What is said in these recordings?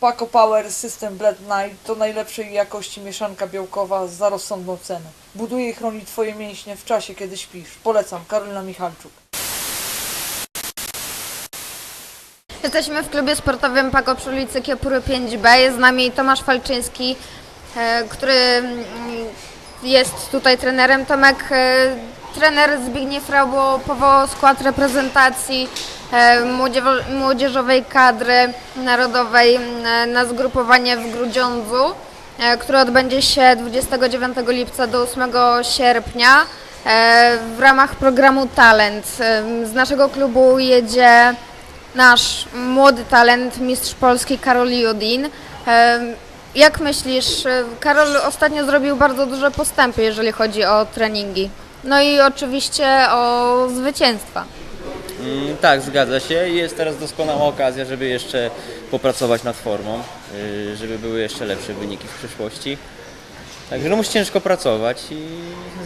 Paco Power System Blend Night to najlepszej jakości mieszanka białkowa za rozsądną cenę. Buduje i chroni Twoje mięśnie w czasie, kiedy śpisz. Polecam, Karolina Michalczuk. Jesteśmy w klubie sportowym Pago przy ulicy Kiepury 5B. Jest z nami Tomasz Falczyński, e, który mm, jest tutaj trenerem. Tomek, e, trener Zbigniew Raubo powołał skład reprezentacji e, młodzieżowej kadry narodowej na zgrupowanie w Grudziądzu, e, które odbędzie się 29 lipca do 8 sierpnia e, w ramach programu Talent. Z naszego klubu jedzie nasz młody talent, mistrz Polski Karol Judin. Jak myślisz, Karol ostatnio zrobił bardzo duże postępy, jeżeli chodzi o treningi. No i oczywiście o zwycięstwa. Mm, tak, zgadza się. Jest teraz doskonała okazja, żeby jeszcze popracować nad formą, y, żeby były jeszcze lepsze wyniki w przyszłości. Także no musi ciężko pracować i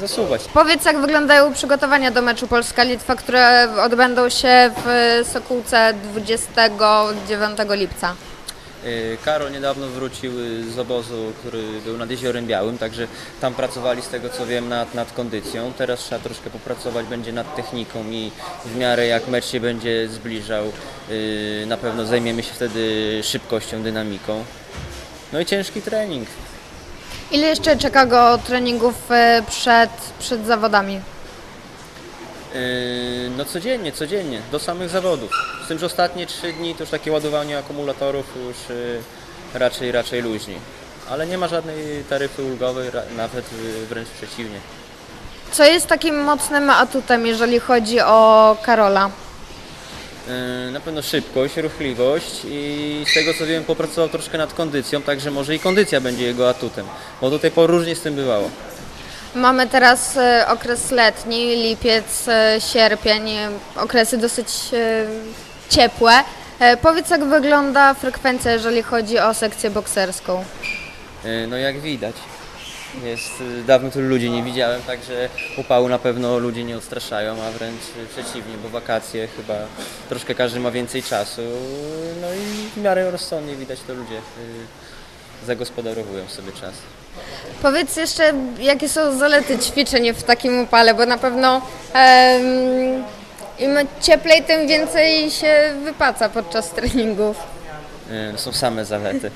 zasuwać. Powiedz, jak wyglądają przygotowania do meczu Polska-Litwa, które odbędą się w Sokółce 29 lipca. Y, Karol niedawno wrócił y, z obozu, który był nad Jeziorem Białym, także tam pracowali z tego co wiem nad, nad kondycją. Teraz trzeba troszkę popracować będzie nad techniką i w miarę jak mecz się będzie zbliżał, y, na pewno zajmiemy się wtedy szybkością, dynamiką. No i ciężki trening. Ile jeszcze czeka go treningów przed, przed zawodami? No codziennie, codziennie, do samych zawodów. Tym, że ostatnie trzy dni to już takie ładowanie akumulatorów już yy, raczej, raczej luźni. Ale nie ma żadnej taryfy ulgowej, nawet yy, wręcz przeciwnie. Co jest takim mocnym atutem, jeżeli chodzi o Karola? Yy, Na pewno szybkość, ruchliwość i z tego co wiem popracował troszkę nad kondycją, także może i kondycja będzie jego atutem, bo do tej pory różnie z tym bywało. Mamy teraz okres letni, lipiec, sierpień, okresy dosyć ciepłe. E, Powiedz, jak wygląda frekwencja, jeżeli chodzi o sekcję bokserską? Yy, No jak widać. Jest, yy, dawno tylu ludzi nie widziałem, także upału na pewno ludzie nie odstraszają, a wręcz przeciwnie, bo wakacje chyba troszkę każdy ma więcej czasu. No i w miarę rozsądnie widać to ludzie zagospodarowują sobie czas. Powiedz jeszcze, jakie są zalety ćwiczeń w takim upale, bo na pewno em, im cieplej, tym więcej się wypaca podczas treningów. Yy, Są same zalety.